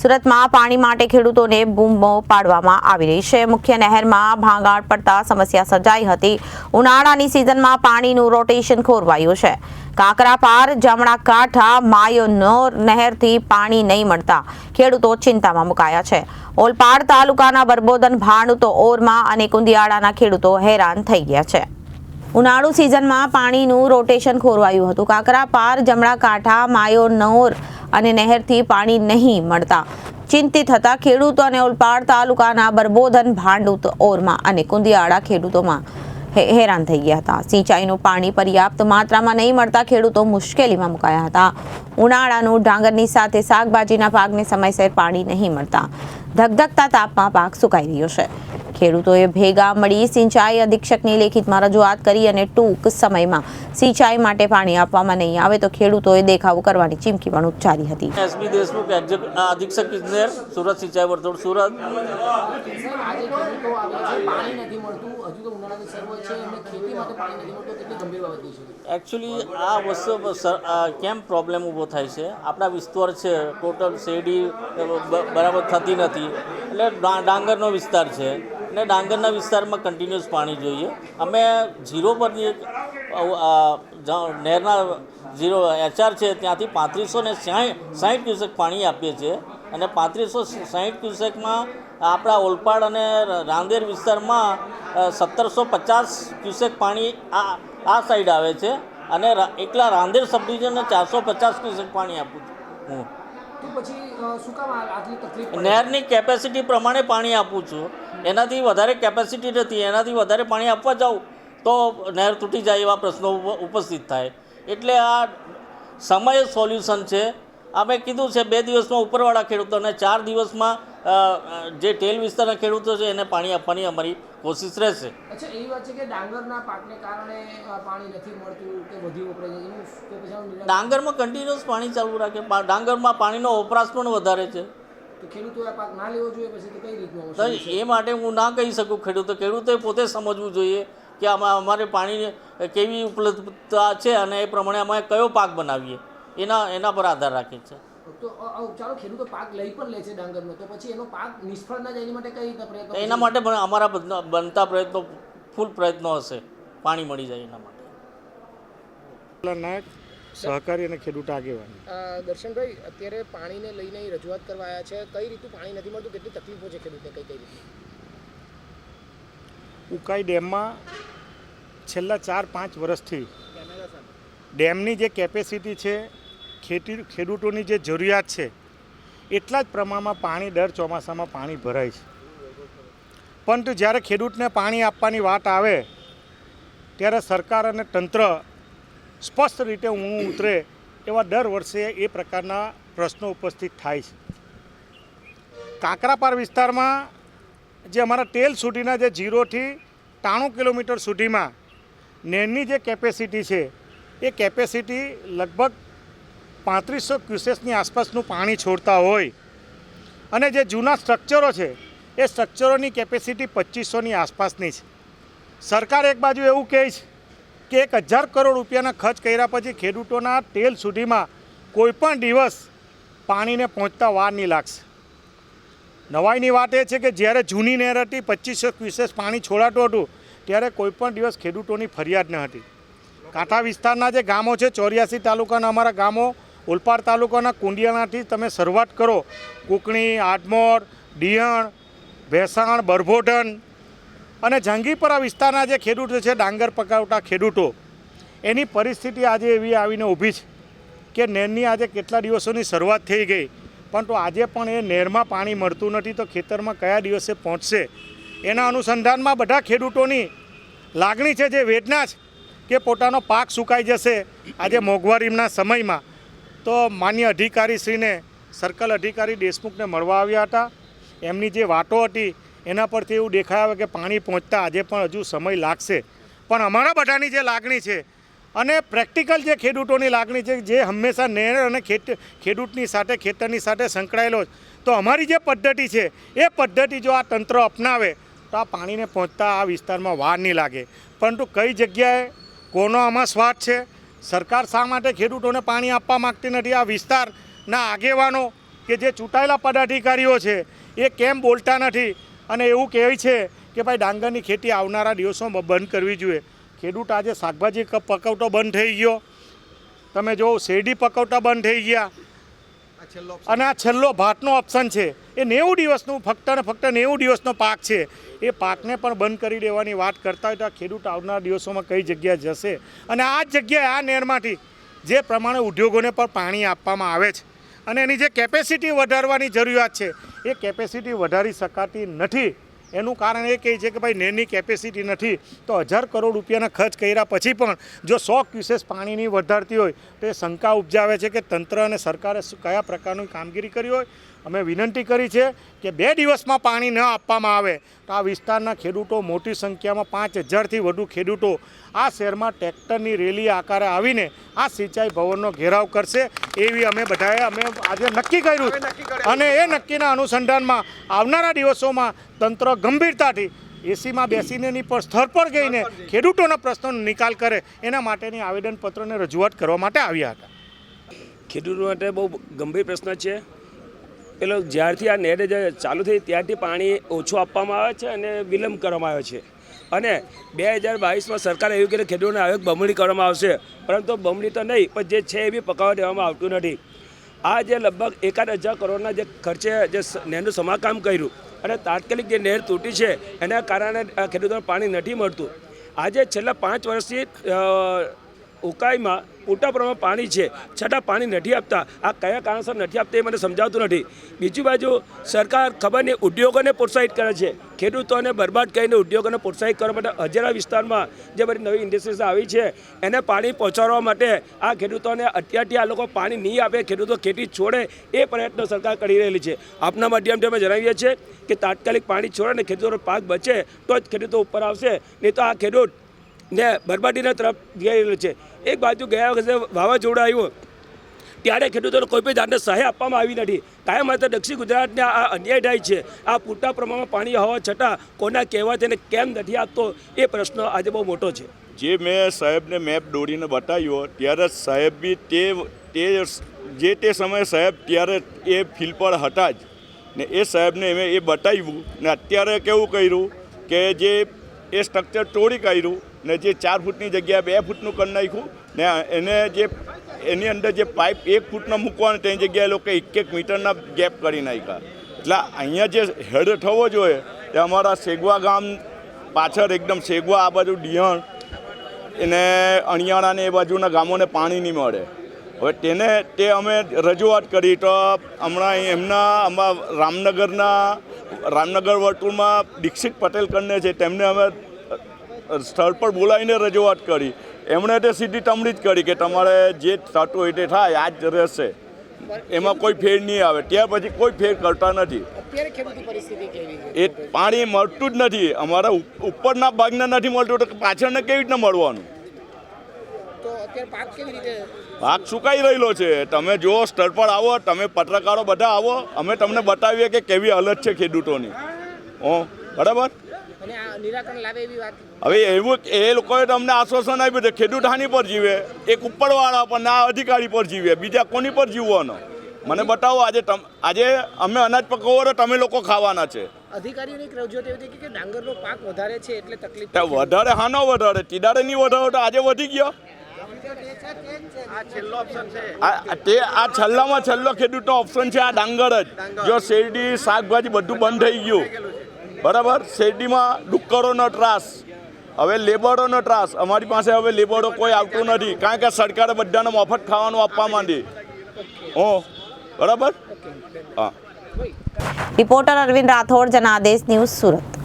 સુરતમાં પાણી માટે ખેડૂતોને બૂમો પાડવામાં આવી રહી છે. મુખ્ય નહેરમાં ભાંગાણ પડતા સમસ્યા સર્જાઈ હતી. ઉનાળાની સિઝનમાં પાણીનું રોટેશન ખોરવાયું છે. કાંકરા પાર, જામણા કાંઠા, માયોનોર નહેરથી પાણી નહીં મળતા ખેડૂતો ચિંતામાં મુકાયા છે. ઓલપાડ તાલુકાના બરબોદન ભાણુતો ઓરમાં અને કુંદિયાળાના ખેડૂતો હેરાન થઈ ગયા છે. ઉનાળુ સિઝનમાં પાણીનું રોટેશન ખોરવાયું હતું. કાંકરા પાર, જમણા કાંઠા, માયોનોર અને નહેરથી પાણી નહીં મળતા. ચિંતિત હતા ખેડૂતો અને ઓલપાડ તાલુકાના બરબોધન ભાંડ ઓરમાં અને કુંદિયાળા ખેડૂતોમાં. હેરાન થઈ ગયા હતા. સિંચાઈનું પાણી પર્યાપ્ત માત્રામાં નહીં મળતા ખેડૂતો મુશ્કેલીમાં મુકાયા હતા. ઉનાળાનું ડાંગરની સાથે શાકભાજીના પાકને સમયસર પાણી નહીં મળતા. ધગધગતા તાપમાં પાક સુકાઈ રહ્યો છે. ખેડૂતોએ ભેગા મળી સિંચાઈ અધિક્ષકની લેખિતમાં રજૂઆત કરી અને ટૂંક સમયમાં સિંચાઈ માટે પાણી આપવામાં નહીં આવે તો ખેડૂતોએ દેખાવો કરવાની ચીમકી પણ ઉચ્ચારી હતી. એસબી દેશમુખ અધિક્ષક ઇજનેર સુરત સિંચાઈ વર્તુળ સુરત. તો ઉનાળાની શરૂઆત છે એકચ્યુઅલી આ વસ્તુ કેમ પ્રોબ્લેમ ઊભો થાય છે? આપણા વિસ્તાર છે ટોટલ શેરડી બરાબર થતી નથી. એટલે ડાંગરનો વિસ્તાર છે. અને ડાંગરના વિસ્તારમાં કન્ટિન્યુઅસ પાણી જોઈએ. અમે ઝીરો પરની નહેરના ઝીરો એચઆર છે, ત્યાંથી પાંત્રીસો ને સાઠ ક્યુસેક પાણી આપીએ છીએ. અને પાંત્રીસો સાહીઠ ક્યુસેકમાં આપણા ઓલપાડ અને રાંદેર વિસ્તારમાં સત્તરસો પચાસ ક્યુસેક પાણી આ આ સાઈડ આવે છે. અને એકલા રાંદેર સબડિવિઝનને ચારસો પચાસ ક્યુસેક પાણી આપું છું હું? નહેરની કેપેસિટી પ્રમાણે પાણી આપું છું. એનાથી વધારે કેપેસિટી નથી. એનાથી વધારે પાણી આપવા જાઉં તો નહેર તૂટી જાય એવા પ્રશ્નો ઉપસ્થિત થાય. એટલે આ સમય સોલ્યુશન છે. અમે કીધું છે બે દિવસમાં ઉપરવાળા ખેડૂતોને ચાર દિવસમાં જે ટેલ વિસ્તારના ખેડૂતો છે એને પાણી આપવાની અમારી કોશિશ રહેશે. અચ્છા એવી વાત છે કે ડાંગરના પાકને કારણે પાણી નથી મળતું કે વધુ વપરાય છે? ડાંગરમાં કન્ટિન્યુઅસ પાણી ચાલુ રાખે. ડાંગરમાં પાણીનો વપરાશ પણ વધારે છે. એ માટે હું ના કહી શકું ખેડૂતો ખેડૂતોએ પોતે સમજવું જોઈએ કે આમાં અમારે પાણી કેવી ઉપલબ્ધતા છે અને એ પ્રમાણે અમે કયો પાક બનાવીએ. એના એના પર આધાર રાખે છે. તો ચાલો ખેડૂતો પાક લઈ પણ લે છે ડાંગરનો. તો પછી એનો પાક નિષ્ફળ ના જાય એની માટે કઈ પ્રયત્નો એના માટે પણ અમારા બનતા પ્રયત્નો ફૂલ પ્રયત્નો હશે. પાણી મળી જાય એના માટે. નાયક સહકારી અને ખેડૂત આગેવાન. દર્શનભાઈ અત્યારે પાણીને લઈને રજૂઆત કરવા આવ્યા છે. કઈ રીતનું પાણી નથી મળતું? કેટલી તકલીફો છે ખેડૂતને કઈ કઈ રીતે ઉકાઈ ડેમમાં છેલ્લા ચાર પાંચ વર્ષથી ડેમની જે કેપેસિટી છે ખેતી ખેડૂતોની જે જરૂરિયાત છે, એટલા જ પ્રમાણમાં પાણી દર ચોમાસામાં પાણી ભરાય છે. પરંતુ જ્યારે ખેડૂતને પાણી આપવાની વાત આવે, ત્યારે સરકાર અને તંત્ર સ્પષ્ટ રીતે ઊંઘ ઉતરે એવા દર વર્ષે એ પ્રકારના પ્રશ્નો ઉપસ્થિત થાય છે. કાંકરાપાર વિસ્તારમાં જે અમારા તેલ સુધીના જે જીરોથી ત્રાણું કિલોમીટર સુધીમાં નેરની જે કેપેસિટી છે, એ કેપેસિટી લગભગ પાંત્રીસો ક્યુસેસની આસપાસનું પાણી છોડતા હોય. અને જે જૂના સ્ટ્રક્ચરો છે, એ સ્ટ્રક્ચરોની કેપેસિટી પચીસોની આસપાસની છે. સરકાર એક બાજુ એવું કહે છે કે એક હજાર કરોડ રૂપિયાના ખર્ચ કર્યા પછી ખેડૂતોના તેલ સુધીમાં કોઈપણ દિવસ પાણીને પહોંચતા વાર નહીં લાગશે. નવાઈની વાત એ છે કે જ્યારે જૂની નહેર હતી પચીસો ક્યુસેસ પાણી છોડાતું હતું, ત્યારે કોઈપણ દિવસ ખેડૂતોની ફરિયાદ ન હતી. કાંઠા વિસ્તારના જે ગામો છે, ચોર્યાસી તાલુકાના અમારા ગામો ઓલપાડ તાલુકાના કુંડિયાણાથી તમે શરૂઆત કરો. કુકણી, આડમોર, ડિયણ, ભેસાણ, બરભોઢન અને જાંગીપરા વિસ્તારના જે ખેડૂતો છે, ડાંગર પકાવતા ખેડૂતો, એની પરિસ્થિતિ આજે એવી આવીને ઊભી છે કે નહેરની આજે કેટલા દિવસોની શરૂઆત થઈ ગઈ. પરંતુ આજે પણ એ નહેરમાં પાણી મળતું નથી તો ખેતરમાં કયા દિવસે પહોંચશે? એના અનુસંધાનમાં બધા ખેડૂતોની લાગણી છે, જે વેદના છે કે પોતાનો પાક સુકાઈ જશે. આજે મોંઘવારીના સમયમાં તો માન્ય અધિકારીશ્રીને, સર્કલ અધિકારી દેશમુખને મળવા આવ્યા હતા. એમની જે વાતો હતી, એના પરથી એવું દેખાય આવે કે પાણી પહોંચતા આજે પણ હજુ સમય લાગશે. પણ અમારા બધાની જે લાગણી છે અને પ્રેક્ટિકલ જે ખેડૂતોની લાગણી છે, જે હંમેશા નેર અને ખેત, ખેડૂતની સાથે, ખેતરની સાથે સંકળાયેલો તો અમારી જે પદ્ધતિ છે, એ પદ્ધતિ જો આ તંત્ર અપનાવે, તો આ પાણીને પહોંચતા આ વિસ્તારમાં વાર નહીં લાગે. પરંતુ કઈ જગ્યાએ કોનો આમાં સ્વાદ છે સરકાર શા માટે ખેડૂતોને પાણી આપવા માગતી નથી? આ વિસ્તારના આગેવાનો કે જે ચૂંટાયેલા પદાધિકારીઓ છે, એ કેમ બોલતા નથી? અને એવું કહે છે કે ભાઈ, ડાંગરની ખેતી આવનારા દિવસોમાં બંધ કરવી જોઈએ. ખેડૂત આજે શાકભાજી પકવતો બંધ થઈ ગયો. તમે જો શેરડી પકવતા બંધ થઈ ગયા. અને આ છેલ્લો ભાતનો ઓપ્શન છે. એ નેવું દિવસનું, ફક્ત ને ફક્ત નેવું દિવસનો પાક છે. એ પાકને પણ બંધ કરી દેવાની વાત કરતા હોય તો આ ખેડૂત આવનારા દિવસોમાં કઈ જગ્યાએ જશે? અને આ જ જગ્યાએ, આ નેરમાંથી જે પ્રમાણે ઉદ્યોગોને પણ પાણી આપવામાં આવે છે. અને એની જે કેપેસિટી વધારવાની જરૂરિયાત છે, એ કેપેસિટી વધારી શકાતી નથી. એનું કારણ એ કહે છે કે ભાઈ નેરની કેપેસિટી નથી. તો હજાર કરોડ રૂપિયાના ખર્ચ કર્યા પછી પણ જો સો ક્યુસેસ પાણીની વધારતી હોય તો એ શંકા ઉપજાવે છે કે તંત્ર અને સરકારે કયા પ્રકારની કામગીરી કરી હોય? અમે વિનંતી કરી છે કે બે દિવસમાં પાણી ન આપવામાં આવે. તો આ વિસ્તારના ખેડૂતો મોટી સંખ્યામાં પાંચ હજારથી વધુ ખેડૂતો આ શહેરમાં ટ્રેક્ટરની રેલી આકારે આવીને આ સિંચાઈ ભવનનો ઘેરાવ કરશે એવી અમે બધાએ અમે આજે નક્કી કર્યું અને એ નક્કીના અનુસંધાનમાં આવનારા દિવસોમાં તંત્ર ગંભીરતાથી એસીમાં બેસીને નહીં પણ સ્થળ પર જઈને. ખેડૂતોના પ્રશ્નોનો નિકાલ કરે એના માટેની આવેદનપત્રને રજૂઆત કરવા માટે આવ્યા હતા. ખેડૂતો માટે બહુ ગંભીર પ્રશ્ન છે. પેલો જ્યારથી આ જે ચાલુ થઈ ત્યારથી પાણી ઓછું આપવામાં આવે છે અને વિલંબ કરવામાં આવ્યો છે. અને બે હજાર બાવીસમાં સરકારે એવું કીધું ખેડૂતોને આવક બમણી કરવામાં આવશે. પરંતુ બમણી તો નહીં, પણ જે છે એ બી પકાવવા દેવામાં આવતું નથી. આ જે લગભગ એકાદ હજાર કરોડના જે ખર્ચે જે નેરનું સમારકામ કર્યું અને તાત્કાલિક જે નહેર તૂટી છે, એના કારણે ખેડૂતોને પાણી નથી મળતું. આજે છેલ્લા પાંચ વર્ષથી ઉકાઈમાં પૂરતા પ્રમાણમાં પાણી છે. છતાં પાણી નથી આપતા. આ કયા કારણસર નથી આપતા એ મને સમજાવતું નથી. બીજી બાજુ સરકાર ખબર નહીં ઉદ્યોગોને પ્રોત્સાહિત કરે છે. ખેડૂતોને બરબાદ કરીને ઉદ્યોગોને પ્રોત્સાહિત કરવા માટે હજેરા વિસ્તારમાં જે બધી નવી ઇન્ડસ્ટ્રીઝ આવી છે, એને પાણી પહોંચાડવા માટે આ ખેડૂતોને અત્યારથી આ લોકો પાણી નહીં આપે, ખેડૂતો ખેતી છોડે એ પ્રયત્નો સરકાર કરી રહેલી છે. આપના માધ્યમથી અમે જણાવીએ છીએ કે તાત્કાલિક પાણી છોડે અને ખેડૂતોનો પાક બચે તો જ ખેડૂતો ઉપર આવશે. નહીં તો આ ખેડૂત ને બરબાદીના તરફ જઈ રહેલું છે. એક બાજુ ગયા વખતે વાવાઝોડું આવ્યું. ત્યારે ખેડૂતોને કોઈ પણ જાતને સહાય આપવામાં આવી નથી. કાયમ માટે દક્ષિણ ગુજરાતને આ અન્યાય થાય છે. આ પૂરતા પ્રમાણમાં પાણી હોવા છતાં કોના કહેવાથી તેને કેમ નથી આપતો એ પ્રશ્ન આજે બહુ મોટો છે. જે મેં સાહેબને મેપ દોડીને બતાવ્યો, ત્યારે સાહેબ બી તે તે જે તે સમયે સાહેબ ત્યારે એ ફિલ્ડ પર હતા જ. ને એ સાહેબને મેં એ બતાવ્યું ને અત્યારે કેવું કર્યું કે જે એ સ્ટ્રક્ચર તોડી કાઢ્યું ને જે ચાર ફૂટની જગ્યાએ બે ફૂટનું કરી નાખ્યું ને એને જે એની અંદર જે પાઇપ એક ફૂટનો મૂકવાનો તેની જગ્યાએ લોકો એક એક મીટરના ગેપ કરી નાખ્યા. એટલે અહીંયા જે હેડ થવો જોઈએ તે અમારા સેગવા ગામ પાછળ એકદમ સેગવા, આ બાજુ ડિયણ એને અણિયાળાને એ બાજુના ગામોને પાણી નહીં મળે. હવે તેને તે અમે રજૂઆત કરી તો હમણાં એમના અમારા રામનગરના રામનગર વર્તુળમાં દીક્ષિત પટેલ કરીને છે તેમને અમે સ્થળ પર બોલાવીને રજૂઆત કરી. એમણે તે સીધી તમડી જ કરી કે તમારે જે થતું હોય તે થાય આ જ રહેશે. એમાં કોઈ ફેર નહીં આવે. ત્યાર પછી કોઈ ફેર કરતા નથી. એ પાણી મળતું જ નથી. અમારા ઉપરના ભાગને નથી મળતું તો પાછળને કેવી રીતના મળવાનું? પાક સુકાઈ રહેલો છે. તમે જો સ્થળ પર આવો તમે પત્રકારો બધા આવો. અમે તમને બતાવીએ કે કેવી હાલત છે ખેડૂતોની. ઓ બરાબર? હવે એવું એ લોકોએ તમને આશ્વાસન આપ્યું છે ખેડૂત હાની પર જીવે એક ઉપરવાળા પર ના અધિકારી પર જીવે બીજા કોની પર જીવવાનો? મને બતાવો આજે તમ આજે અમે અનાજ પકવો તો તમે લોકો ખાવાના છે. અધિકારીઓની રજૂઆત એવી હતી કે ડાંગરનો પાક વધારે છે એટલે તકલીફ વધારે હાનો વધારે ટીડારે નહીં વધારો તો આજે વધી ગયો. તે આ છેલ્લામાં છેલ્લો ખેડૂતનો ઓપ્શન છે આ ડાંગર જ. જો શેરડી શાકભાજી બધું બંધ થઈ ગયું. બરાબર? શેરડીમાં ડુક્કરોનો ત્રાસ. હવે લેબરોનો ત્રાસ. અમારી પાસે હવે લેબરો કોઈ આવતું નથી. કારણ કે સરકારે બધાને મફત ખાવાનું આપવા માંડી. હો. બરાબર? હા. Reporter Arvind Rathod Janadesh news Surat.